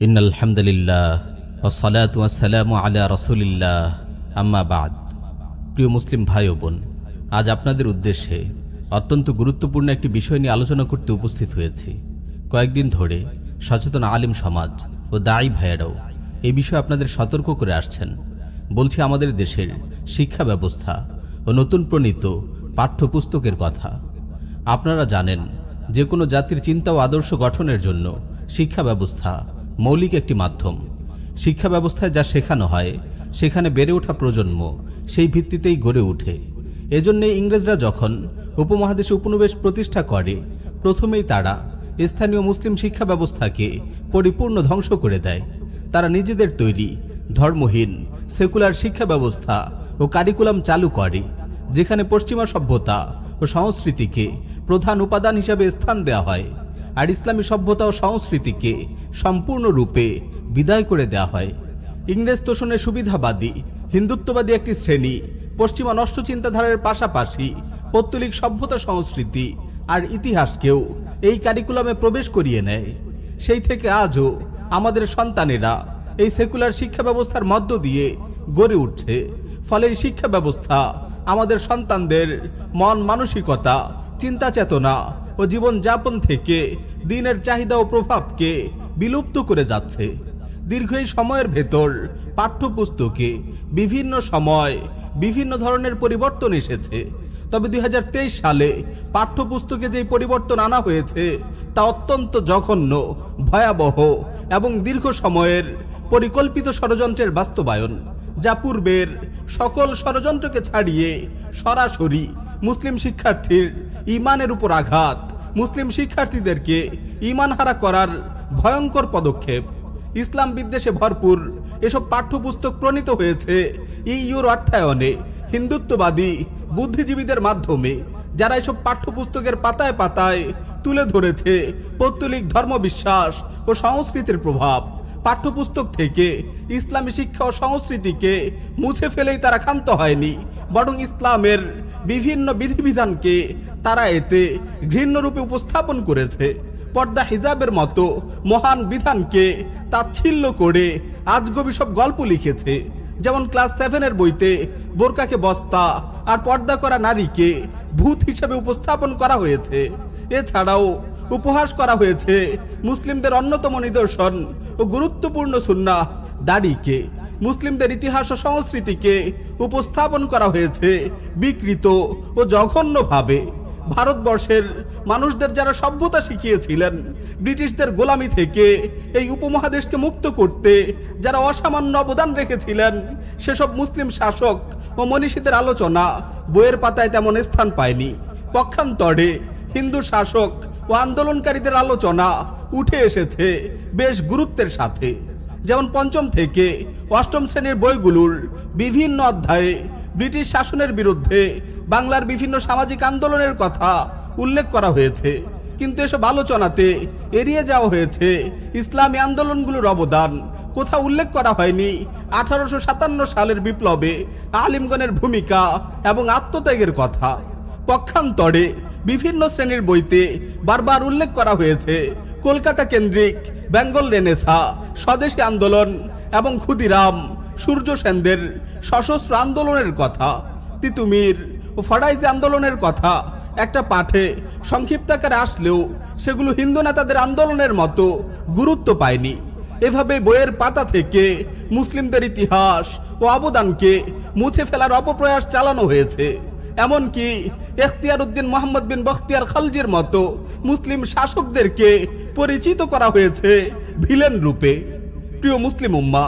In আলহামদুলিল্লাহ ওসলাত ওয়াসালাম আলা রসুলিল্লাহ। আম্মা বাদ। প্রিয় মুসলিম ভাই ও বোন, আজ আপনাদের উদ্দেশ্যে অত্যন্ত গুরুত্বপূর্ণ একটি বিষয় নিয়ে আলোচনা করতে উপস্থিত হয়েছি। কয়েকদিন ধরে সচেতন আলিম সমাজ ও দায়ী ভাইয়েরাও এই বিষয়ে আপনাদের সতর্ক করে আসছেন। বলছি আমাদের দেশের শিক্ষা ব্যবস্থা ও নতুন প্রণীত পাঠ্যপুস্তকের কথা। আপনারা জানেন, যে কোনো জাতির চিন্তা ও আদর্শ গঠনের জন্য শিক্ষা ব্যবস্থা মৌলিক একটি মাধ্যম। শিক্ষা ব্যবস্থায় যা শেখানো হয়, সেখানে বেড়ে ওঠা প্রজন্ম সেই ভিত্তিতেই গড়ে ওঠে। এজন্যে ইংরেজরা যখন উপমহাদেশে উপনিবেশ প্রতিষ্ঠা করে, প্রথমেই তারা স্থানীয় মুসলিম শিক্ষা ব্যবস্থাকে পরিপূর্ণ ধ্বংস করে দেয়। তারা নিজেদের তৈরি ধর্মহীন সেকুলার শিক্ষা ব্যবস্থা ও কারিকুলাম চালু করে, যেখানে পশ্চিমা সভ্যতা ও সংস্কৃতিকে প্রধান উপাদান হিসাবে স্থান দেওয়া হয়। আর ইসলামী সভ্যতা ও সংস্কৃতিকে সম্পূর্ণরূপে বিদায় করে দেওয়া হয়। ইংরেজ তোষণের সুবিধাবাদী, হিন্দুত্ববাদী একটি শ্রেণি, পশ্চিমা নষ্ট চিন্তাধারার পাশাপাশি পৌত্তলিক সভ্যতা সংস্কৃতি আর ইতিহাসকেও এই কারিকুলামে প্রবেশ করিয়ে নেয়। সেই থেকে আজও আমাদের সন্তানেরা এই সেকুলার শিক্ষা ব্যবস্থার মধ্য দিয়ে গড়ে উঠছে। ফলে এই শিক্ষা ব্যবস্থা আমাদের সন্তানদের মন মানসিকতা, চিন্তা চেতনা ও জীবনযাপন থেকে দিনের চাহিদা ও প্রভাবকে বিলুপ্ত করে যাচ্ছে। দীর্ঘ এই সময়ের ভেতর পাঠ্যপুস্তকে বিভিন্ন সময় বিভিন্ন ধরনের পরিবর্তন এসেছে। তবে দুই হাজার তেইশ সালে পাঠ্যপুস্তকে যে পরিবর্তন আনা হয়েছে, তা অত্যন্ত জঘন্য, ভয়াবহ এবং দীর্ঘ সময়ের পরিকল্পিত ষড়যন্ত্রের বাস্তবায়ন, যা পূর্বের সকল ষড়যন্ত্রকে ছাড়িয়ে সরাসরি মুসলিম শিক্ষার্থীর ইমানের উপর আঘাত। মুসলিম শিক্ষার্থীদেরকে ইমানহারা করার ভয়ঙ্কর পদক্ষেপ। ইসলাম বিদ্বেষে ভরপুর এসব পাঠ্যপুস্তক প্রণীত হয়েছে ইউর অর্থায়নে। হিন্দুত্ববাদী, বুদ্ধিজীবীদের মাধ্যমে, যারা এসব পাঠ্যপুস্তকের পাতায় পাতায় তুলে ধরেছে পৌত্তলিক ধর্মবিশ্বাস ও সংস্কৃতির প্রভাব। পাঠ্যপুস্তক থেকে ইসলামী শিক্ষা ও সংস্কৃতিকে মুছে ফেলেই তারা ক্ষান্ত হয়নি, বরং ইসলামের বিভিন্ন বিধিবিধানকে তারা এতে ঘৃণ্যরূপে উপস্থাপন করেছে। পর্দা হিজাবের মতো মহান বিধানকে তাচ্ছিল্য করে আজগবি সব গল্প লিখেছে। যেমন ক্লাস সেভেনের বইতে বোরকাকে বস্তা আর পর্দা করা নারীকে ভূত হিসেবে উপস্থাপন করা হয়েছে। এছাড়াও উপহাস করা হয়েছে। মুসলিমদের অন্যতম নিদর্শন ও গুরুত্বপূর্ণ সুন্না দাড়িকে মুসলিমদের ইতিহাস ও সংস্কৃতিকে উপস্থাপন করা হয়েছে বিকৃত ও জঘন্যভাবে। ভারতবর্ষের মানুষদের যারা সভ্যতা শিখিয়েছিলেন, ব্রিটিশদের গোলামি থেকে এই উপমহাদেশকে মুক্ত করতে যারা অসামান্য অবদান রেখেছিলেন, সেসব মুসলিম শাসক ও মনীষীদের আলোচনা বইয়ের পাতায় তেমন স্থান পায়নি। পক্ষান্তরে হিন্দু শাসক ও আন্দোলনকারীদের আলোচনা উঠে এসেছে বেশ গুরুত্বের সাথে। যেমন পঞ্চম থেকে অষ্টম শ্রেণির বইগুলোর বিভিন্ন অধ্যায়ে ব্রিটিশ শাসনের বিরুদ্ধে বাংলার বিভিন্ন সামাজিক আন্দোলনের কথা উল্লেখ করা হয়েছে। কিন্তু এসব আলোচনাতে এড়িয়ে যাওয়া হয়েছে ইসলামী আন্দোলনগুলোর অবদান। কোথাও উল্লেখ করা হয়নি আঠারোশো সাতান্ন সালের বিপ্লবে আলিমগণের ভূমিকা এবং আত্মত্যাগের কথা। পক্ষান্তরে বিভিন্ন শ্রেণির বইতে বারবার উল্লেখ করা হয়েছে। কলকাতা কেন্দ্রিক, বেঙ্গল রেনেসা, স্বদেশী আন্দোলন এবং ক্ষুদিরাম, সূর্য সেনদের সশস্ত্র আন্দোলনের কথা, তিতুমির ও ফডাইজি আন্দোলনের কথা। একটা পাঠে সংক্ষিপ্তাকারে আসলেও সেগুলো হিন্দু নেতাদের আন্দোলনের মতো গুরুত্ব পায়নি। এভাবে বইয়ের পাতা থেকে মুসলিমদের ইতিহাস ও অবদানকে মুছে ফেলার অপপ্রয়াস চালানো হয়েছে। এমনকি এখতিয়ার উদ্দিন মোহাম্মদ বিন বখতিয়ার খালজির মতো মুসলিম শাসকদেরকে পরিচিত করা হয়েছে ভিলেন রূপে। প্রিয় মুসলিম উম্মা,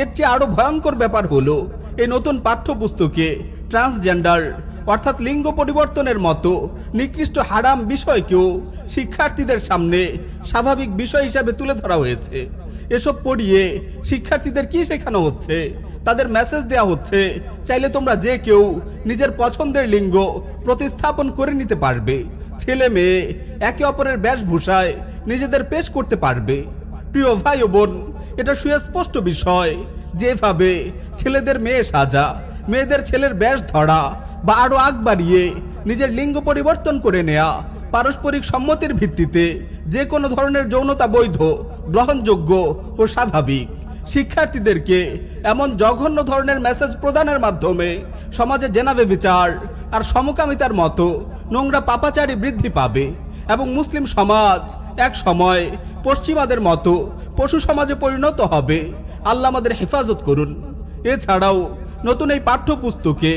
এর চেয়ে আরও ভয়ঙ্কর ব্যাপার হলো, এই নতুন পাঠ্যপুস্তকে ট্রান্সজেন্ডার অর্থাৎ লিঙ্গ পরিবর্তনের মতো নিকৃষ্ট হারাম বিষয়কেও শিক্ষার্থীদের সামনে স্বাভাবিক বিষয় হিসাবে তুলে ধরা হয়েছে। এসব পড়িয়ে শিক্ষার্থীদের কি শেখানো হচ্ছে? তাদের মেসেজ দেওয়া হচ্ছে, চাইলে তোমরা যে কেউ নিজের পছন্দের লিঙ্গ প্রতিস্থাপন করে নিতে পারবে। ছেলে মেয়ে একে অপরের বেশভূষায় নিজেদের পেশ করতে পারবে। প্রিয় ভাই ও বোন, এটা সুস্পষ্ট বিষয়। যেভাবে ছেলেদের মেয়ে সাজা, মেয়েদের ছেলের বেশ ধরা বা আরও আগ বাড়িয়ে নিজের লিঙ্গ পরিবর্তন করে নেয়া পারস্পরিক সম্মতির ভিত্তিতে যে কোনো ধরনের যৌনতা বৈধ, গ্রহণযোগ্য ও স্বাভাবিক। শিক্ষার্থীদেরকে এমন জঘন্য ধরনের মেসেজ প্রদানের মাধ্যমে সমাজে জেনাবে বিচার আর সমকামিতার মতো নোংরা পাপাচারী বৃদ্ধি পাবে এবং মুসলিম সমাজ এক সময় পশ্চিমাদের মতো পশু সমাজে পরিণত হবে। আল্লাহ আমাদের হেফাজত করুন। এছাড়াও নতুন এই পাঠ্যপুস্তকে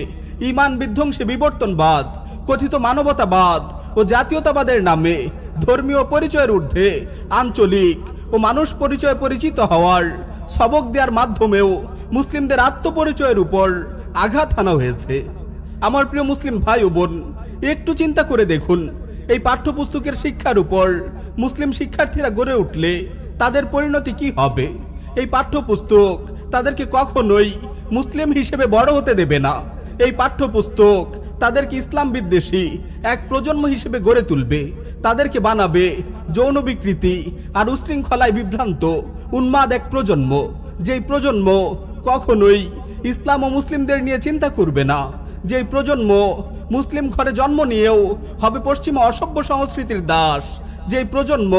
ইমান বিধ্বংসী বিবর্তনবাদ, কথিত মানবতাবাদ ও জাতীয়তাবাদের নামে ধর্মীয় পরিচয়ের ঊর্ধ্বে আঞ্চলিক ও মানুষ পরিচয় পরিচিত হওয়ার সবক দেওয়ার মাধ্যমেও মুসলিমদের আত্মপরিচয়ের উপর আঘাত হানা হয়েছে। আমার প্রিয় মুসলিম ভাই ও বোন, একটু চিন্তা করে দেখুন, এই পাঠ্যপুস্তকের শিক্ষার উপর মুসলিম শিক্ষার্থীরা গড়ে উঠলে তাদের পরিণতি কি হবে? এই পাঠ্যপুস্তক তাদেরকে কখনোই মুসলিম হিসেবে বড় হতে দেবে না। এই পাঠ্যপুস্তক তাদেরকে ইসলাম বিদ্বেষী এক প্রজন্ম হিসেবে গড়ে তুলবে। তাদেরকে বানাবে যৌন বিকৃতি আর উশৃঙ্খলায় বিভ্রান্ত উন্মাদ এক প্রজন্ম। যেই প্রজন্ম কখনোই ইসলাম ও মুসলিমদের নিয়ে চিন্তা করবে না। যেই প্রজন্ম মুসলিম ঘরে জন্ম নিয়েও হবে পশ্চিমা অসভ্য সংস্কৃতির দাস। যেই প্রজন্ম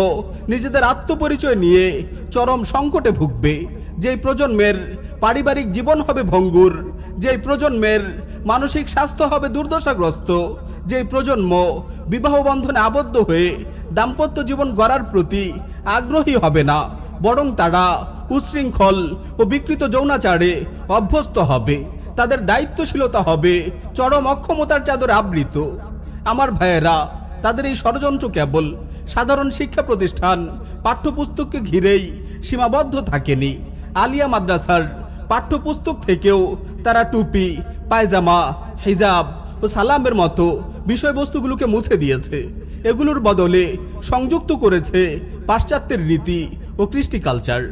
নিজেদের আত্মপরিচয় নিয়ে চরম সংকটে ভুগবে। যেই প্রজন্মের পারিবারিক জীবন হবে ভঙ্গুর। যেই প্রজন্মের মানসিক স্বাস্থ্য হবে দুর্দশাগ্রস্ত। যেই প্রজন্ম বিবাহ বন্ধনে আবদ্ধ হয়ে দাম্পত্য জীবন গড়ার প্রতি আগ্রহী হবে না, বরং তারা উশৃঙ্খল ও বিকৃত যৌনাচারে অভ্যস্ত হবে। তাদের দায়িত্বশীলতা হবে চরম অক্ষমতার চাদরে আবৃত। আমার ভাইয়েরা, তাদের এই ষড়যন্ত্র কেবল সাধারণ শিক্ষা প্রতিষ্ঠান, পাঠ্যপুস্তককে ঘিরেই সীমাবদ্ধ থাকেনি। আলিয়া মাদ্রাসার পাঠ্যপুস্তক থেকেও তারা টুপি, পায়জামা, হিজাব ও সালামের মতো বিষয়বস্তুগুলোকে মুছে দিয়েছে। এগুলোর বদলে সংযুক্ত করেছে পাশ্চাত্যের রীতি ও কৃষ্টি কালচার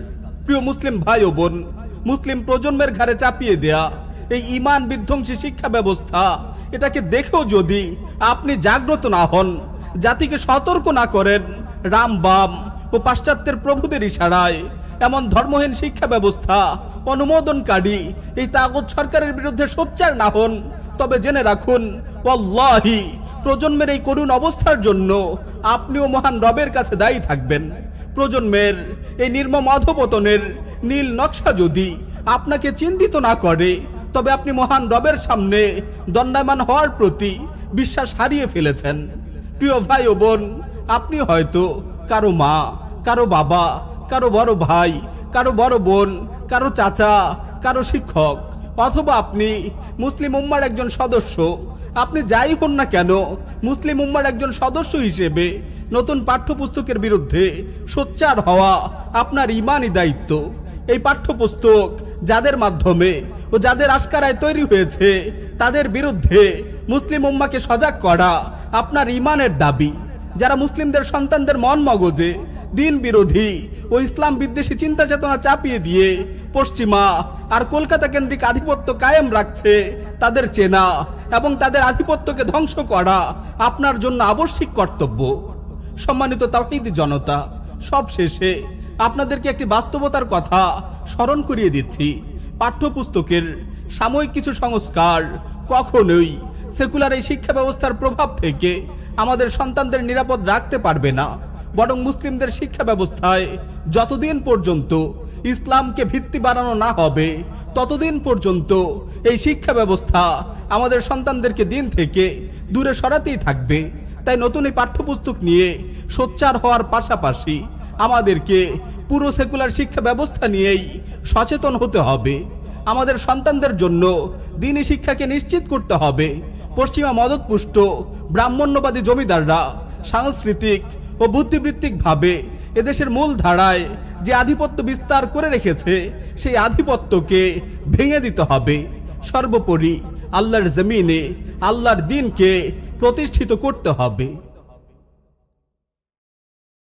প্রিয় মুসলিম ভাই ও বোন, মুসলিম প্রজন্মের ঘাড়ে চাপিয়ে দেয়া এই ইমান বিধ্বংসী শিক্ষা ব্যবস্থা, এটাকে দেখেও যদি আপনি জাগ্রত না হন, জাতিকে সতর্ক না করেন রাম বাম ও পাশ্চাত্যের প্রভুদের ইশারায় এমন ধর্মহীন শিক্ষা ব্যবস্থা, অনুমোদনকারী, এই তাগত সরকারের বিরুদ্ধে সোচ্চার না হন। তবে জেনে রাখুন, ওয়াল্লাহি, প্রজন্মের এই করুণ অবস্থার জন্য আপনিও মহান রবের কাছে দায়ী থাকবেন। প্রজন্মের এই নির্মম অধপতনের নীল নকশা যদি আপনাকে চিন্তিত না করে, তবে আপনি মহান রবের সামনে দণ্ডায়মান হওয়ার প্রতি বিশ্বাস হারিয়ে ফেলেছেন। প্রিয় ভাই ও বোন, আপনি হয়তো কারও মা, কারও বাবা কারও বড় ভাই, কারও বড় বোন, কারও চাচা, কারও শিক্ষক, অথবা আপনি মুসলিম উম্মার একজন সদস্য। আপনি যাই হন না কেন, মুসলিম উম্মার একজন সদস্য হিসেবে নতুন পাঠ্যপুস্তকের বিরুদ্ধে সোচ্চার হওয়া আপনার ইমানই দায়িত্ব। এই পাঠ্যপুস্তক যাদের মাধ্যমে ও যাদের আশকারায় তৈরি হয়েছে, তাদের বিরুদ্ধে মুসলিম উম্মাকে সজাগ করা আপনার ইমানের দাবি। যারা মুসলিমদের সন্তানদের মন মগজে, দিন বিরোধী ও ইসলাম বিদ্বেষী চিন্তা চেতনা চাপিয়ে দিয়ে পশ্চিমা আর কলকাতা কেন্দ্রিক আধিপত্য কায়েম রাখছে তাদের চেনা এবং তাদের আধিপত্যকে ধ্বংস করা আপনার জন্য আবশ্যিক কর্তব্য। সম্মানিত তাহিদি জনতা সব শেষে আপনাদেরকে একটি বাস্তবতার কথা স্মরণ করিয়ে দিচ্ছি। পাঠ্যপুস্তকের সাময়িক কিছু সংস্কার কখনোই সেকুলার এই শিক্ষা ব্যবস্থার প্রভাব থেকে আমাদের সন্তানদের নিরাপদ রাখতে পারবে না। বরং মুসলিমদের শিক্ষা ব্যবস্থায় যতদিন পর্যন্ত ইসলামকে ভিত্তি বানানো না হবে, ততদিন পর্যন্ত এই শিক্ষা ব্যবস্থা আমাদের সন্তানদেরকে দিন থেকে দূরে সরাতেই থাকবে। তাই নতুন এই পাঠ্যপুস্তক নিয়ে সোচ্চার হওয়ার পাশাপাশি আমাদেরকে পুরো সেকুলার শিক্ষা ব্যবস্থা নিয়েই সচেতন হতে হবে। আমাদের সন্তানদের জন্য দিনই শিক্ষাকে নিশ্চিত করতে হবে। পশ্চিমা মদতপুষ্ট ব্রাহ্মণ্যবাদী জমিদাররা সাংস্কৃতিক ও বুদ্ধিবৃত্তিকভাবে এদেশের মূল ধারায় যে আধিপত্য বিস্তার করে রেখেছে, সেই আধিপত্যকে ভেঙে দিতে হবে। সর্বোপরি আল্লাহর জমিনে, আল্লাহর দিনকে প্রতিষ্ঠিত করতে হবে।